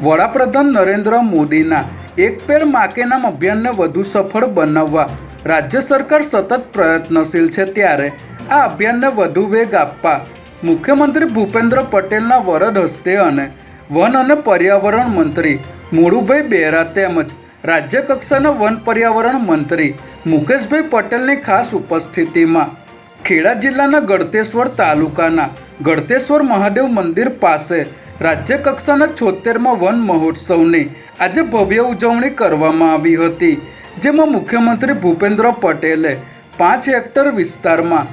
વડાપ્રધાન નરેન્દ્ર મોદીના એક પેડ માકેનામ અભિયાનને વધુ સફળ બનાવવા રાજ્ય સરકાર સતત પ્રયત્નશીલ છે ત્યારે આ અભિયાનને વધુ વેગ આપવા મુખ્યમંત્રી ભૂપેન્દ્ર પટેલના વરદ હસ્તે અને વન અને પર્યાવરણ મંત્રી મોડુભાઈ બેરા તેમજ રાજ્ય કક્ષાના વન પર્યાવરણ મંત્રી મુકેશભાઈ પટેલની ખાસ ઉપસ્થિતિમાં ખેડા જિલ્લાના ગળતેશ્વર તાલુકાના ગળતેશ્વર મહાદેવ મંદિર પાસે રાજ્ય કક્ષાના છોતેરમાં વન મહોત્સવની આજે ભવ્ય ઉજવણી કરવામાં આવી હતી, જેમાં મુખ્યમંત્રી ભૂપેન્દ્ર પટેલે પાંચ હેક્ટર વિસ્તારમાં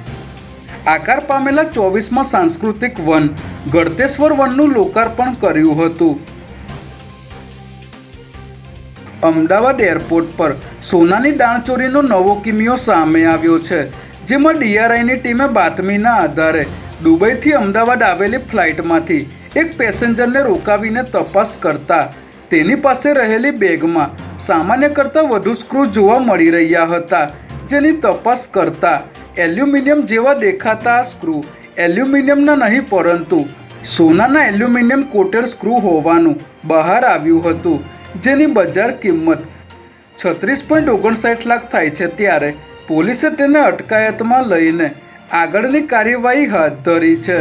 આકાર પામેલા ચોવીસમાં સાંસ્કૃતિક વન, ગળતેશ્વર વનનું લોકાર્પણ કર્યું હતું. અમદાવાદ એરપોર્ટ પર સોનાની દાણચોરીનો નવો કિમિયો સામે આવ્યો છે, જેમાં ડીઆરઆઈની ટીમે બાતમીના આધારે દુબઈથી અમદાવાદ આવેલી ફ્લાઇટમાંથી એક પેસેન્જરને રોકાવીને તપાસ કરતા તેની પાસે રહેલી બેગમાં સામાન્ય કરતાં વધુ સ્ક્રૂ જોવા મળી રહ્યા હતા, જેની તપાસ કરતા એલ્યુમિનિયમ જેવા દેખાતા આ સ્ક્રૂ એલ્યુમિનિયમના નહીં પરંતુ સોનાના એલ્યુમિનિયમ કોટેડ સ્ક્રૂ હોવાનું બહાર આવ્યું હતું, જેની બજાર કિંમત છત્રીસ પોઈન્ટ ઓગણસાઠ લાખ થાય છે ત્યારે પોલીસે તેને અટકાયતમાં લઈને આગળની કાર્યવાહી હાથ ધરી છે.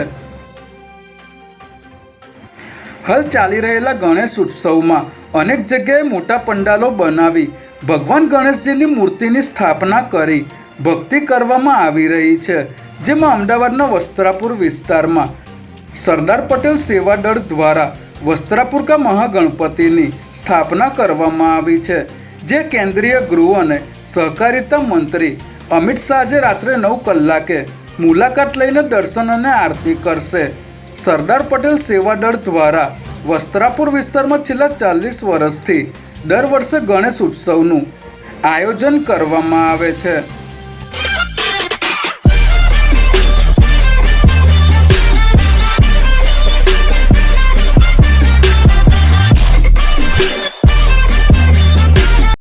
હાલ ચાલી રહેલા ગણેશ ઉત્સવમાં અનેક જગ્યાએ મોટા પંડાલો બનાવી ભગવાન ગણેશજીની મૂર્તિની સ્થાપના કરી ભક્તિ કરવામાં આવી રહી છે, જેમાં અમદાવાદના વસ્ત્રાપુર વિસ્તારમાં સરદાર પટેલ સેવા દળ દ્વારા વસ્ત્રાપુર કા મહાગણપતિની સ્થાપના કરવામાં આવી છે, જે કેન્દ્રીય ગૃહ અને સહકારિતા મંત્રી અમિત શાહ આજે રાત્રે નવ કલાકે મુલાકાત લઈને દર્શન અને આરતી કરશે. સરદાર પટેલ સેવા દળ દ્વારા વસ્ત્રાપુર વિસ્તારમાં છેલ્લા ચાલીસ વર્ષથી દર વર્ષે ગણેશ ઉત્સવનું આયોજન કરવામાં આવે છે.